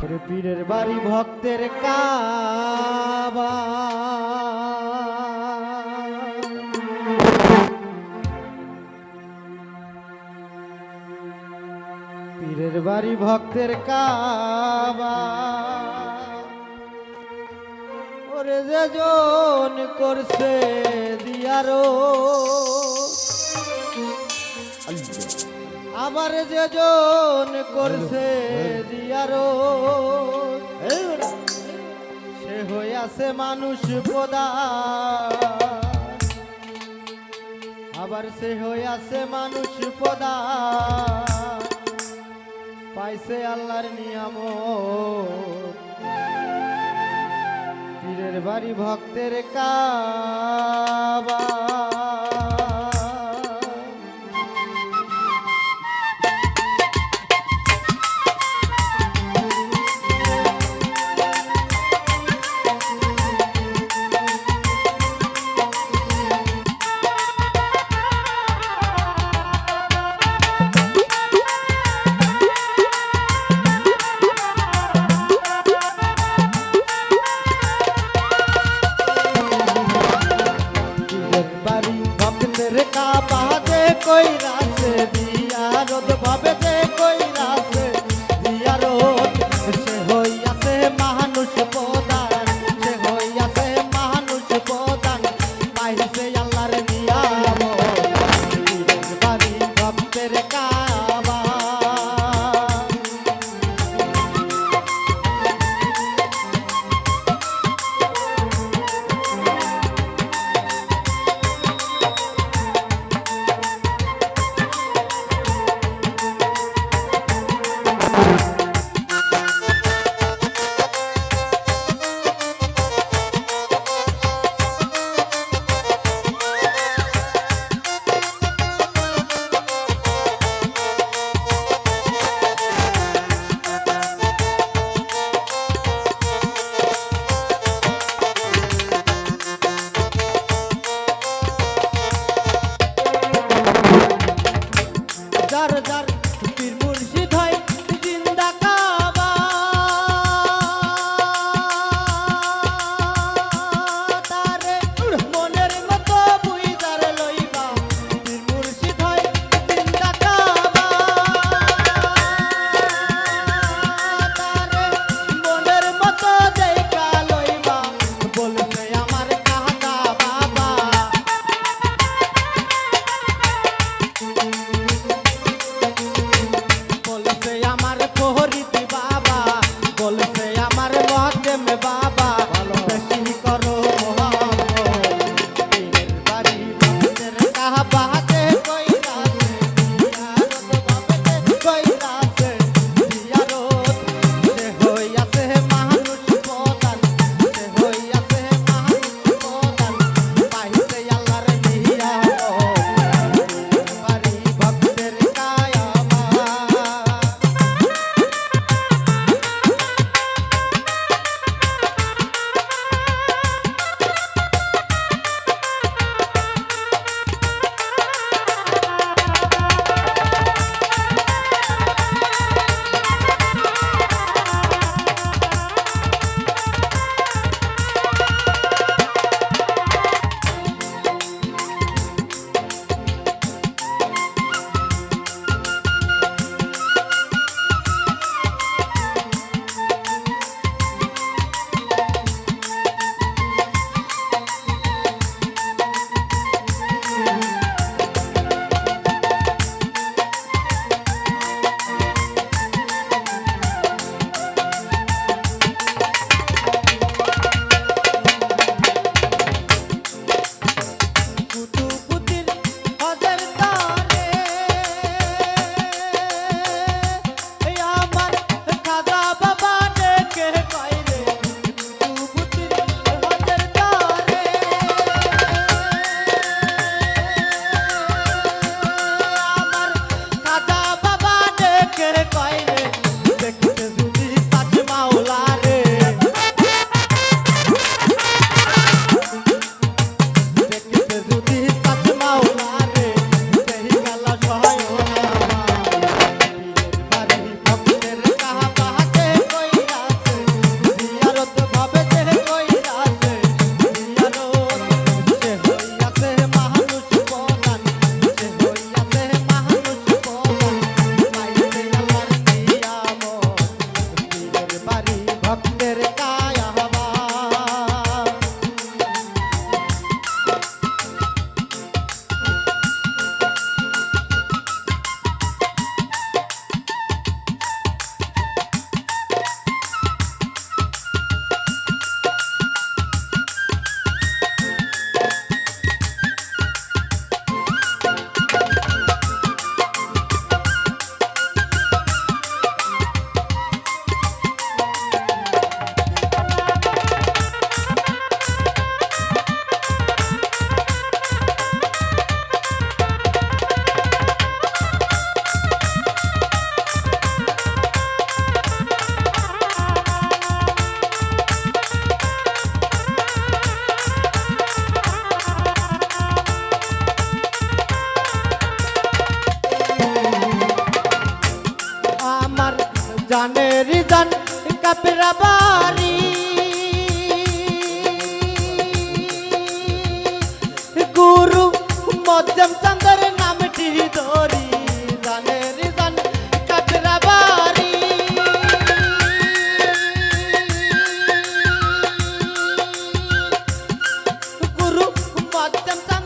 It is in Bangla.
পীরের বাড়ি ভক্তের কাবা। পীরের বাড়ি ভক্তের কাবা। ওরে যে জন করছে দিয়ারো। আবার যে জন করছে দিয়ারো সে হইয়াছে মানুষ প্রদান আবার সে হইয়াছে মানুষ প্রদান পাইছে আল্লাহর নিয়াম পীরের বাড়ি ভক্তের কাবা। যার যার কাপড়া বাড়ি। গুরু মধ্যম চন্দ্র নামটি ধরি জানের জান কাপড়া বাড়ি। গুরু মধ্যম চন্দ্র